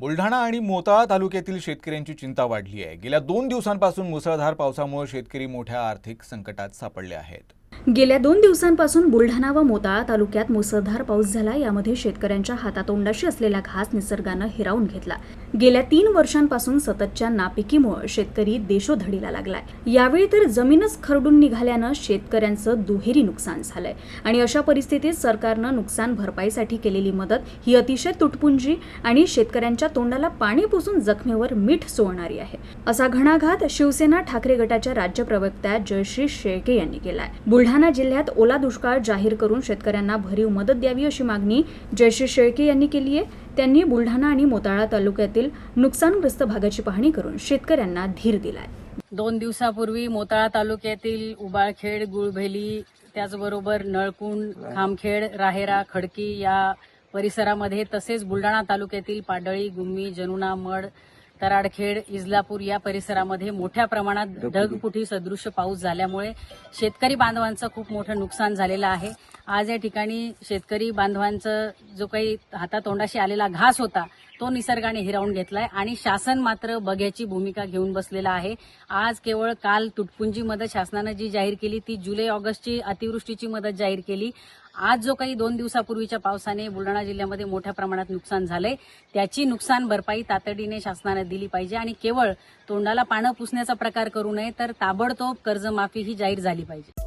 बुलढाणा आणि मोताळा तालुक्यातील शेतकऱ्यांची चिंता वाढली आहे. गेल्या दोन दिवसांपासून मुसळधार पावसामुळे शेतकरी मोठ्या आर्थिक संकटात सापडले आहेत. गेल्या दोन दिवसांपासून बुलढाणा व मोताळा तालुक्यात मुसळधार पाऊस झाला. यामध्ये शेतकऱ्यांच्या हातातोंडाशी असलेला घास निसर्गानं हिरावून घेतला. गेल्या तीन वर्षांपासून सततच्या नापिकीमुळे शेतकरी देशोधडीला लागलाय. यावेळी तर जमीनच खरडून निघाल्यानं शेतकऱ्यांचं दुहेरी नुकसान झालंय. आणि अशा परिस्थितीत सरकारनं नुकसान भरपाईसाठी केलेली मदत ही अतिशय तुटपुंजी आणि शेतकऱ्यांच्या तोंडाला पाणी पुसून जखमेवर मीठ चोळणारी आहे. असा घणाघात शिवसेना ठाकरे गटाच्या राज्य प्रवक्त्या जयश्री शेळके यांनी केलाय. बुलढाणा बुलढाणा जिल्ह्यात ओला दुष्काळ जाहीर करून शेतकऱ्यांना भरीव मदत द्यावी अशी मागणी जयश्री शेळके यांनी केली आहे. त्यांनी बुलढाणा आणि मोताळा तालुक्यातील नुकसानग्रस्त भागाची पाहणी करून शेतकऱ्यांना धीर दिलाय. दोन दिवसापूर्वी मोताळा तालुक्यातील उबाळखेड गुळभेली त्याचबरोबर नळकुंड खामखेड राहेरा खडकी या परिसरामध्ये तसेच बुलढाणा तालुक्यातील पाडळी गुम्मी जनुना मड तराडखेड इजलापूर या परिसरामध्ये मोठ्या प्रमाणात ढगपुटी सदृश्य पाऊस झाल्यामुळे शेतकरी बांधवांचं खूप मोठं नुकसान झालेलं आहे. आज या ठिकाणी शेतकरी बांधवांचं जो काही हातातोंडाशी आलेला घास होता तो निसर्गाने हिरावून घेतलाय आणि शासन मात्र बघ्याची भूमिका घेऊन बसलेला आहे. आज केवळ काल तुटपुंजी मदत शासनानं जी जाहीर केली ती जुलै ऑगस्टची अतिवृष्टीची मदत जाहीर केली. आज जो काही दोन दिवसापूर्वीच्या पावसाने बुलढाणा जिल्ह्यामध्ये मोठ्या प्रमाणात नुकसान झालंय त्याची नुकसान भरपाई तातडीने शासनाने दिली पाहिजे आणि केवळ तोंडाला पानं पुसण्याचा प्रकार करू नये तर ताबडतोब कर्जमाफी ही जाहीर झाली पाहिजे.